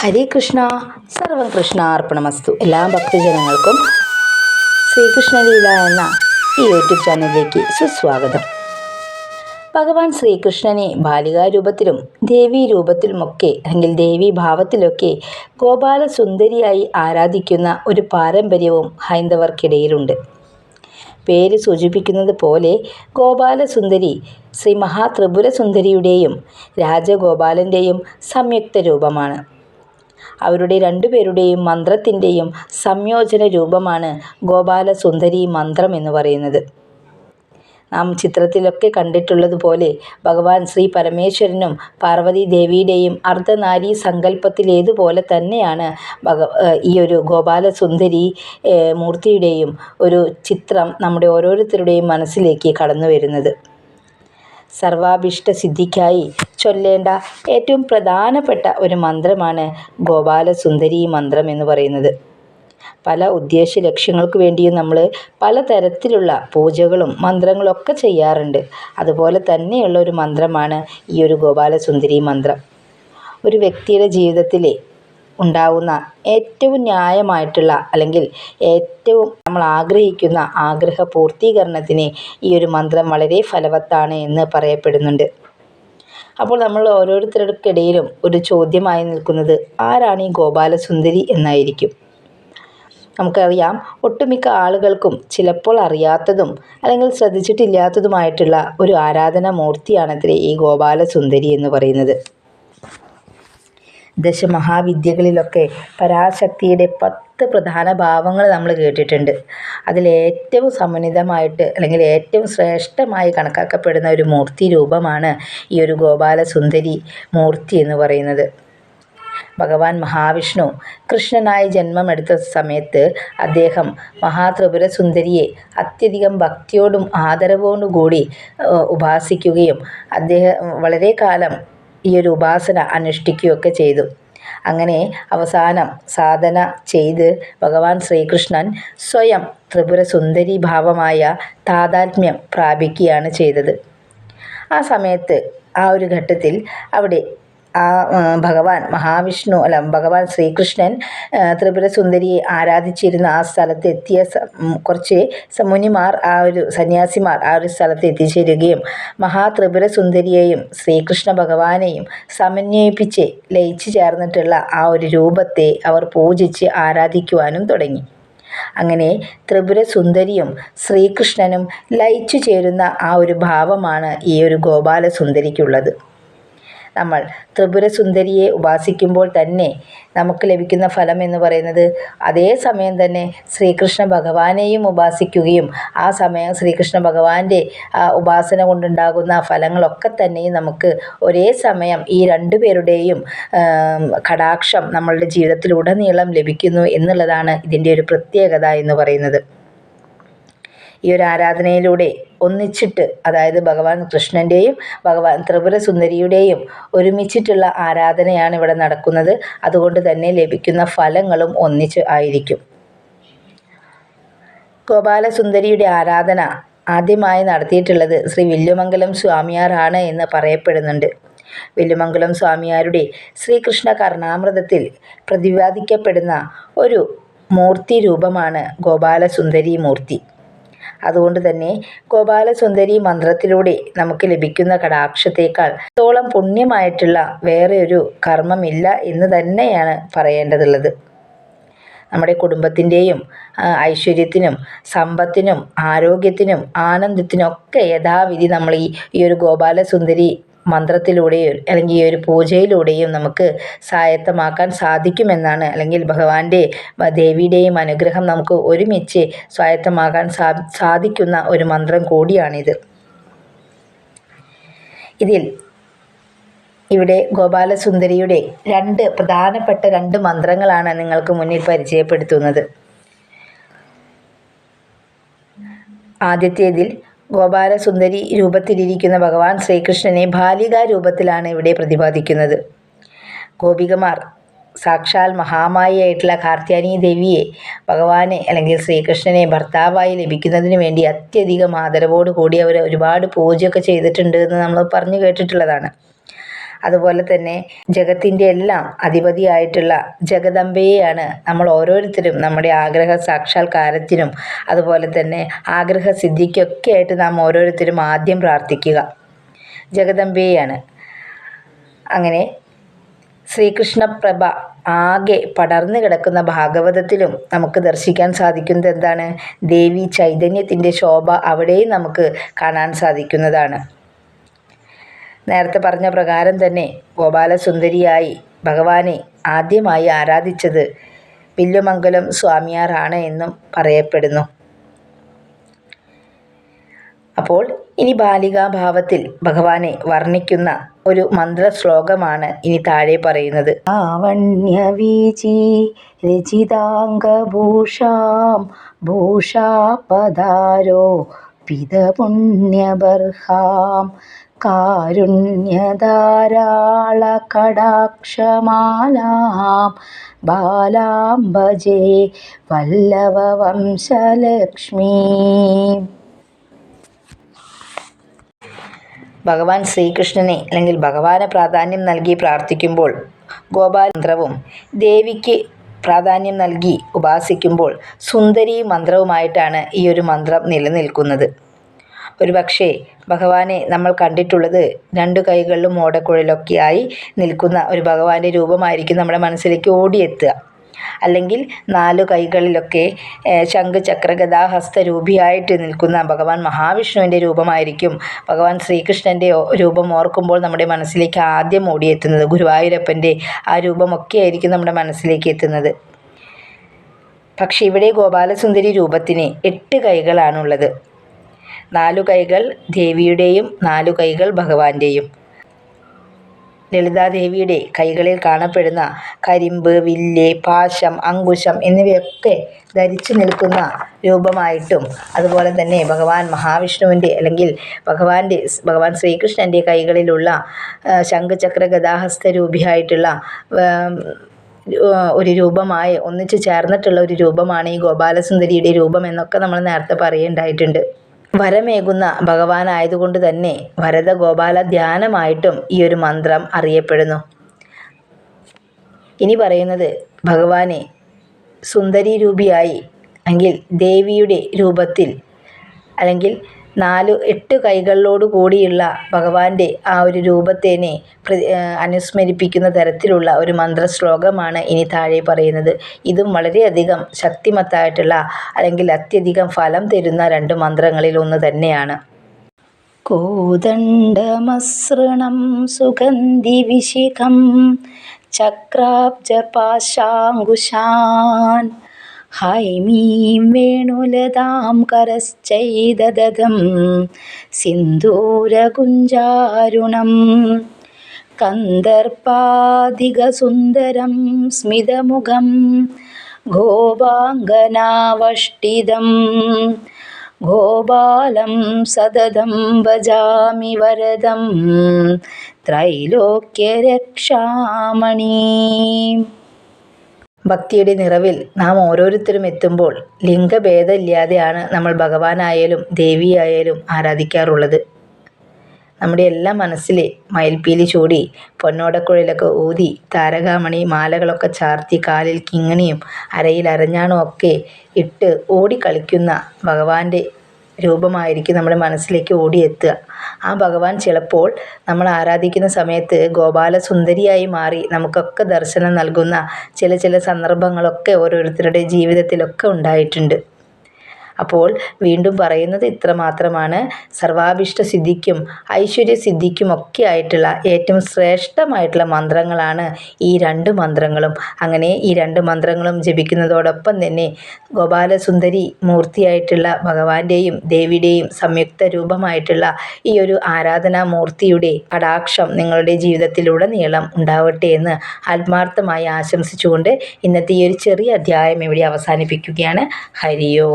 ഹരേ കൃഷ്ണ സർവം കൃഷ്ണ അർപ്പണമസ്തു. എല്ലാ ഭക്തജനങ്ങൾക്കും ശ്രീകൃഷ്ണലീല എന്ന ഈ യൂട്യൂബ് ചാനലിലേക്ക് സുസ്വാഗതം. ഭഗവാൻ ശ്രീകൃഷ്ണനെ ബാലികാരൂപത്തിലും ദേവീ രൂപത്തിലുമൊക്കെ അല്ലെങ്കിൽ ദേവീ ഭാവത്തിലൊക്കെ ഗോപാലസുന്ദരിയായി ആരാധിക്കുന്ന ഒരു പാരമ്പര്യവും ഹൈന്ദവർക്കിടയിലുണ്ട്. പേര് സൂചിപ്പിക്കുന്നത് പോലെ ഗോപാലസുന്ദരി ശ്രീ മഹാത്രിപുരസുന്ദരിയുടെയും രാജഗോപാലന്റെയും സംയുക്ത രൂപമാണ്. അവരുടെ രണ്ടുപേരുടെയും മന്ത്രത്തിന്റെയും സംയോജന രൂപമാണ് ഗോപാലസുന്ദരി മന്ത്രം എന്ന് പറയുന്നത്. നാം ചിത്രത്തിലൊക്കെ കണ്ടിട്ടുള്ളതുപോലെ ഭഗവാൻ ശ്രീ പരമേശ്വരനും പാർവതി ദേവിയുടെയും അർദ്ധനാരീ സങ്കല്പത്തിലേതുപോലെ തന്നെയാണ് ഭഗ ഈ ഒരു ഗോപാലസുന്ദരി മൂർത്തിയുടെയും ഒരു ചിത്രം നമ്മുടെ ഓരോരുത്തരുടെയും മനസ്സിലേക്ക് കടന്നു വരുന്നത് സർവാഭിഷ്ട സിദ്ധിക്കായി ചൊല്ലേണ്ട ഏറ്റവും പ്രധാനപ്പെട്ട ഒരു മന്ത്രമാണ് ഗോപാലസുന്ദരി മന്ത്രം എന്ന് പറയുന്നത്. പല ഉദ്ദേശ ലക്ഷ്യങ്ങൾക്ക് വേണ്ടിയും നമ്മൾ പലതരത്തിലുള്ള പൂജകളും മന്ത്രങ്ങളും ഒക്കെ ചെയ്യാറുണ്ട്. അതുപോലെ തന്നെയുള്ള ഒരു മന്ത്രമാണ് ഈ ഒരു ഗോപാലസുന്ദരി മന്ത്രം. ഒരു വ്യക്തിയുടെ ജീവിതത്തിലെ ഉണ്ടാവുന്ന ഏറ്റവും ന്യായമായിട്ടുള്ള അല്ലെങ്കിൽ ഏറ്റവും നമ്മൾ ആഗ്രഹിക്കുന്ന ആഗ്രഹ പൂർത്തീകരണത്തിന് ഈ ഒരു മന്ത്രം വളരെ ഫലവത്താണ് എന്ന് പറയപ്പെടുന്നുണ്ട്. അപ്പോൾ നമ്മൾ ഓരോരുത്തർക്കിടയിലും ഒരു ചോദ്യമായി നിൽക്കുന്നത് ആരാണ് ഈ ഗോപാലസുന്ദരി എന്നായിരിക്കും. നമുക്കറിയാം ഒട്ടുമിക്ക ആളുകൾക്കും ചിലപ്പോൾ അറിയാത്തതും അല്ലെങ്കിൽ ശ്രദ്ധിച്ചിട്ടില്ലാത്തതുമായിട്ടുള്ള ഒരു ആരാധനാ മൂർത്തിയാണത്രേ ഈ ഗോപാലസുന്ദരി എന്ന് പറയുന്നത്. ദശമഹാവിദ്യകളിലൊക്കെ പരാശക്തിയുടെ പത്ത് പ്രധാന ഭാവങ്ങൾ നമ്മൾ കേട്ടിട്ടുണ്ട്. അതിലേറ്റവും സമന്വിതമായിട്ട് അല്ലെങ്കിൽ ഏറ്റവും ശ്രേഷ്ഠമായി കണക്കാക്കപ്പെടുന്ന ഒരു മൂർത്തി രൂപമാണ് ഈ ഒരു ഗോപാലസുന്ദരി മൂർത്തി എന്ന് പറയുന്നത്. ഭഗവാൻ മഹാവിഷ്ണു കൃഷ്ണനായി ജന്മമെടുത്ത സമയത്ത് അദ്ദേഹം മഹാത്രിപുര സുന്ദരിയെ അത്യധികം ഭക്തിയോടും ആദരവോടും കൂടി ഉപാസിക്കുകയും അദ്ദേഹം വളരെ കാലം ഈ ഒരു ഉപാസന അനുഷ്ഠിക്കുകയൊക്കെ ചെയ്തു. അങ്ങനെ അവസാനം സാധന ചെയ്ത് ഭഗവാൻ ശ്രീകൃഷ്ണൻ സ്വയം ത്രിപുര സുന്ദരി ഭാവമായ താതാത്മ്യം പ്രാപിക്കുകയാണ് ചെയ്തത്. ആ സമയത്ത് ആ ഒരു ഘട്ടത്തിൽ അവിടെ ആ ഭഗവാൻ മഹാവിഷ്ണു അല്ല ഭഗവാൻ ശ്രീകൃഷ്ണൻ ത്രിപുര സുന്ദരിയെ ആരാധിച്ചിരുന്ന ആ സ്ഥലത്ത് എത്തിയ കുറച്ച് മുനിമാർ ആ ഒരു സന്യാസിമാർ ആ ഒരു സ്ഥലത്ത് എത്തിച്ചേരുകയും മഹാത്രിപുര സുന്ദരിയെയും ശ്രീകൃഷ്ണ ഭഗവാനെയും സമന്വയിപ്പിച്ച് ലയിച്ചു ചേർന്നിട്ടുള്ള ആ ഒരു രൂപത്തെ അവർ പൂജിച്ച് ആരാധിക്കുവാനും തുടങ്ങി. അങ്ങനെ ത്രിപുര സുന്ദരിയും ശ്രീകൃഷ്ണനും ലയിച്ചു ചേരുന്ന ആ ഒരു ഭാവമാണ് ഈ ഒരു ഗോപാല സുന്ദരിക്കുള്ളത് നമ്മൾ ത്രിപുരസുന്ദരിയെ ഉപാസിക്കുമ്പോൾ തന്നെ നമുക്ക് ലഭിക്കുന്ന ഫലം എന്ന് പറയുന്നത് അതേ സമയം തന്നെ ശ്രീകൃഷ്ണ ഭഗവാനെയും ഉപാസിക്കുകയും ആ സമയം ശ്രീകൃഷ്ണ ഭഗവാന്റെ ഉപാസന കൊണ്ടുണ്ടാകുന്ന ഫലങ്ങളൊക്കെ തന്നെയും നമുക്ക് ഒരേ സമയം ഈ രണ്ടു പേരുടെയും കടാക്ഷം നമ്മളുടെ ജീവിതത്തിലുടനീളം ലഭിക്കുന്നു എന്നുള്ളതാണ് ഇതിന്റെ ഒരു പ്രത്യേകത എന്ന് പറയുന്നത്. ഈ ഒരു ആരാധനയിലൂടെ ഒന്നിച്ചിട്ട് അതായത് ഭഗവാൻ കൃഷ്ണന്റെയും ഭഗവാൻ ത്രിപുര സുന്ദരിയുടെയും ഒരുമിച്ചിട്ടുള്ള ആരാധനയാണ് ഇവിടെ നടക്കുന്നത്. അതുകൊണ്ട് തന്നെ ലഭിക്കുന്ന ഫലങ്ങളും ഒന്നിച്ച് ആയിരിക്കും. ഗോപാലസുന്ദരിയുടെ ആരാധന ആദ്യമായി നടത്തിയിട്ടുള്ളത് ശ്രീ വില്ലുമംഗലം സ്വാമിയാറാണ് എന്ന് പറയപ്പെടുന്നുണ്ട്. വില്ലുമംഗലം സ്വാമിയാരുടെ ശ്രീകൃഷ്ണ കർണാമൃതത്തിൽ പ്രതിപാദിക്കപ്പെടുന്ന ഒരു മൂർത്തി രൂപമാണ് ഗോപാലസുന്ദരി മൂർത്തി. അതുകൊണ്ട് തന്നെ ഗോപാലസുന്ദരി മന്ത്രത്തിലൂടെ നമുക്ക് ലഭിക്കുന്ന കടാക്ഷത്തേക്കാൾ തോളം പുണ്യമായിട്ടുള്ള വേറെ ഒരു കർമ്മമില്ല എന്ന് തന്നെയാണ് പറയേണ്ടതുള്ളത്. നമ്മുടെ കുടുംബത്തിന്റെയും ഐശ്വര്യത്തിനും സമ്പത്തിനും ആരോഗ്യത്തിനും ആനന്ദത്തിനും ഒക്കെ യഥാവിധി നമ്മൾ ഈ ഈ ഒരു ഗോപാലസുന്ദരി മന്ത്രത്തിലൂടെയും അല്ലെങ്കിൽ ഈ ഒരു പൂജയിലൂടെയും നമുക്ക് സ്വായത്തമാക്കാൻ സാധിക്കുമെന്നാണ്. അല്ലെങ്കിൽ ഭഗവാന്റെ ദേവിയുടെയും അനുഗ്രഹം നമുക്ക് ഒരുമിച്ച് സ്വായത്തമാകാൻ സാധിക്കുന്ന ഒരു മന്ത്രം കൂടിയാണിത്. ഇതിൽ ഇവിടെ ഗോപാലസുന്ദരിയുടെ രണ്ട് പ്രധാനപ്പെട്ട രണ്ട് മന്ത്രങ്ങളാണ് നിങ്ങൾക്ക് മുന്നിൽ പരിചയപ്പെടുത്തുന്നത്. ആദ്യത്തേതിൽ ഗോപാലസുന്ദരി രൂപത്തിലിരിക്കുന്ന ഭഗവാൻ ശ്രീകൃഷ്ണനെ ബാലികാ രൂപത്തിലാണ് ഇവിടെ പ്രതിപാദിക്കുന്നത്. ഗോപികമാർ സാക്ഷാൽ മഹാമായിയായിട്ടുള്ള കാർത്യായനി ദേവിയെ ഭഗവാനെ അല്ലെങ്കിൽ ശ്രീകൃഷ്ണനെ ഭർത്താവായി ലഭിക്കുന്നതിന് വേണ്ടി അത്യധികം ആദരവോടുകൂടി അവർ ഒരുപാട് പൂജയൊക്കെ ചെയ്തിട്ടുണ്ട് എന്ന് നമ്മൾ പറഞ്ഞു കേട്ടിട്ടുള്ളതാണ്. അതുപോലെ തന്നെ ജഗത്തിന്റെ എല്ലാം അധിപതിയായിട്ടുള്ള ജഗദംബയെയാണ് നമ്മൾ ഓരോരുത്തരും നമ്മുടെ ആഗ്രഹ സാക്ഷാത്കാരത്തിനും അതുപോലെ തന്നെ ആഗ്രഹ സിദ്ധിക്കൊക്കെ ആയിട്ട് നാം ഓരോരുത്തരും ആദ്യം പ്രാർത്ഥിക്കുക. ജഗദംബയെയാണ്. അങ്ങനെ ശ്രീകൃഷ്ണപ്രഭ ആകെ പടർന്നു കിടക്കുന്ന ഭാഗവതത്തിലും നമുക്ക് ദർശിക്കാൻ സാധിക്കുന്നത് എന്താണ്? ദേവി ചൈതന്യത്തിന്റെ ശോഭ അവിടെയും നമുക്ക് കാണാൻ സാധിക്കുന്നതാണ്. നേരത്തെ പറഞ്ഞ പ്രകാരം തന്നെ ഗോപാലസുന്ദരിയായി ഭഗവാനെ ആദ്യമായി ആരാധിച്ചത് വില്ലുമംഗലം സ്വാമിയാറാണ് എന്നും പറയപ്പെടുന്നു. അപ്പോൾ ഇനി ബാലികാഭാവത്തിൽ ഭഗവാനെ വർണിക്കുന്ന ഒരു മന്ത്രശ്ലോകമാണ് ഇനി താഴെ പറയുന്നത്. ആവണ്യവീചി രചിതാംഗഭൂഷാം ഭൂഷാപദാരോ പിതപുണ്യബർഹാം കാരുണ്യധാരാളകടാക്ഷമാലാം ബാലാംബജേ ഭജേ വല്ലഭവംശലക്ഷ്മീ ഭഗവാൻ ശ്രീകൃഷ്ണനെ അല്ലെങ്കിൽ ഭഗവാന് പ്രാധാന്യം നൽകി പ്രാർത്ഥിക്കുമ്പോൾ ഗോപാലന്ത്രവും ദേവിക്ക് പ്രാധാന്യം നൽകി ഉപാസിക്കുമ്പോൾ സുന്ദരി മന്ത്രവുമായിട്ടാണ് ഈ ഒരു മന്ത്രം നിലനിൽക്കുന്നത്. ഒരുപക്ഷേ ഭഗവാനെ നമ്മൾ കണ്ടിട്ടുള്ളത് രണ്ടു കൈകളിലും ഓടക്കുഴലൊക്കെയായി നിൽക്കുന്ന ഒരു ഭഗവാന്റെ രൂപമായിരിക്കും നമ്മുടെ മനസ്സിലേക്ക് ഓടിയെത്തുക. അല്ലെങ്കിൽ നാലു കൈകളിലൊക്കെ ശംഖ് ചക്ര ഗദാഹസ്ത രൂപിയായിട്ട് നിൽക്കുന്ന ഭഗവാൻ മഹാവിഷ്ണുവിന്റെ രൂപമായിരിക്കും. ഭഗവാൻ ശ്രീകൃഷ്ണന്റെ രൂപം ഓർക്കുമ്പോൾ നമ്മുടെ മനസ്സിലേക്ക് ആദ്യം ഓടിയെത്തുന്നത് ഗുരുവായൂരപ്പന്റെ ആ രൂപമൊക്കെ ആയിരിക്കും നമ്മുടെ മനസ്സിലേക്ക് എത്തുന്നത്. പക്ഷേ ഇവിടെ ഗോപാലസുന്ദരി രൂപത്തിന് എട്ട് കൈകളാണുള്ളത്. നാലു കൈകൾ ദേവിയുടെയും നാലു കൈകൾ ഭഗവാന്റെയും. ലളിതാദേവിയുടെ കൈകളിൽ കാണപ്പെടുന്ന കരിമ്പ് വില്ല് പാശം അങ്കുശം എന്നിവയൊക്കെ ധരിച്ചു നിൽക്കുന്ന രൂപമായിട്ടും അതുപോലെ തന്നെ ഭഗവാൻ മഹാവിഷ്ണുവിന്റെ അല്ലെങ്കിൽ ഭഗവാന്റെ ഭഗവാൻ ശ്രീകൃഷ്ണന്റെ കൈകളിലുള്ള ശംഖചക്ര ഗദാഹസ്ത രൂപിയായിട്ടുള്ള ഒരു രൂപമായി ഒന്നിച്ചു ചേർന്നിട്ടുള്ള ഒരു രൂപമാണ് ഈ ഗോപാലസുന്ദരിയുടെ രൂപം എന്നൊക്കെ നമ്മൾ നേരത്തെ പറയുണ്ടായിട്ടുണ്ട് വരമേകുന്ന ഭഗവാനായതുകൊണ്ട് തന്നെ ഭരതഗോപാല ധ്യാനമായിട്ടും ഈ ഒരു മന്ത്രം അറിയപ്പെടുന്നു. ഇനി പറയുന്നത് ഭഗവാനെ സുന്ദരി രൂപിയായി അല്ലെങ്കിൽ ദേവിയുടെ രൂപത്തിൽ അല്ലെങ്കിൽ നാല് എട്ട് കൈകളോട് കൂടിയുള്ള ഭഗവാന്റെ ആ ഒരു രൂപത്തേനെ അനുസ്മരിപ്പിക്കുന്ന തരത്തിലുള്ള ഒരു മന്ത്രശ്ലോകമാണ് ഇനി താഴെ പറയുന്നത്. ഇതും വളരെയധികം ശക്തിമത്തായിട്ടുള്ള അല്ലെങ്കിൽ അത്യധികം ഫലം തരുന്ന രണ്ട് മന്ത്രങ്ങളിൽ ഒന്ന് തന്നെയാണ്. കോദണ്ഡമസൃണം സുഗന്ധിവിശിഖം ചക്രാബ്ജപാശാങ്കുശാൻ ഹൈമീം വേണുലതാം करश्चैददं സിന്ദൂരകുഞ്ചാരുണം കന്ദർപ്പാധികസുന്ദരം സ്മിതമുഖം ഗോപാംഗനാവഷ്ടിതം ഗോപാലം സതതം ഭജാമി വരദം ത്രൈലോക്യരക്ഷാമണി ഭക്തിയുടെ നിറവിൽ നാം ഓരോരുത്തരും എത്തുമ്പോൾ ലിംഗഭേദമില്ലാതെയാണ് നമ്മൾ ഭഗവാനായാലും ദേവിയായാലും ആരാധിക്കാറുള്ളത്. നമ്മുടെ എല്ലാ മനസ്സിലെ മയിൽപ്പീലി ചൂടി പൊന്നോടക്കുഴലൊക്കെ ഊതി താരകാമണി മാലകളൊക്കെ ചാർത്തി കാലിൽ കിങ്ങിണിയും അരയിൽ അരഞ്ഞാണും ഒക്കെ ഇട്ട് ഓടിക്കളിക്കുന്ന ഭഗവാന്റെ രൂപമായിരിക്കും നമ്മുടെ മനസ്സിലേക്ക് ഓടിയെത്തുക. ആ ഭഗവാൻ ചിലപ്പോൾ നമ്മൾ ആരാധിക്കുന്ന സമയത്ത് ഗോപാലസുന്ദരിയായി മാറി നമുക്കൊക്കെ ദർശനം നൽകുന്ന ചില ചില സന്ദർഭങ്ങളൊക്കെ ഓരോരുത്തരുടെ ജീവിതത്തിലൊക്കെ ഉണ്ടായിട്ടുണ്ട്. അപ്പോൾ വീണ്ടും പറയുന്നത് ഇത്ര മാത്രമാണ്. സർവാഭിഷ്ട സിദ്ധിക്കും ഐശ്വര്യ സിദ്ധിക്കും ഒക്കെ ആയിട്ടുള്ള ഏറ്റവും ശ്രേഷ്ഠമായിട്ടുള്ള മന്ത്രങ്ങളാണ് ഈ രണ്ട് മന്ത്രങ്ങളും. അങ്ങനെ ഈ രണ്ട് മന്ത്രങ്ങളും ജപിക്കുന്നതോടൊപ്പം തന്നെ ഗോപാലസുന്ദരി മൂർത്തിയായിട്ടുള്ള ഭഗവാന്റെയും ദേവിയുടെയും സംയുക്ത രൂപമായിട്ടുള്ള ഈ ഒരു ആരാധനാമൂർത്തിയുടെ കടാക്ഷം നിങ്ങളുടെ ജീവിതത്തിലൂടെ നീളം ഉണ്ടാവട്ടെ എന്ന് ആത്മാർത്ഥമായി ആശംസിച്ചുകൊണ്ട് ഇന്നത്തെ ഈ ഒരു ചെറിയ അധ്യായം ഇവിടെ അവസാനിപ്പിക്കുകയാണ്. ഹരിയോ.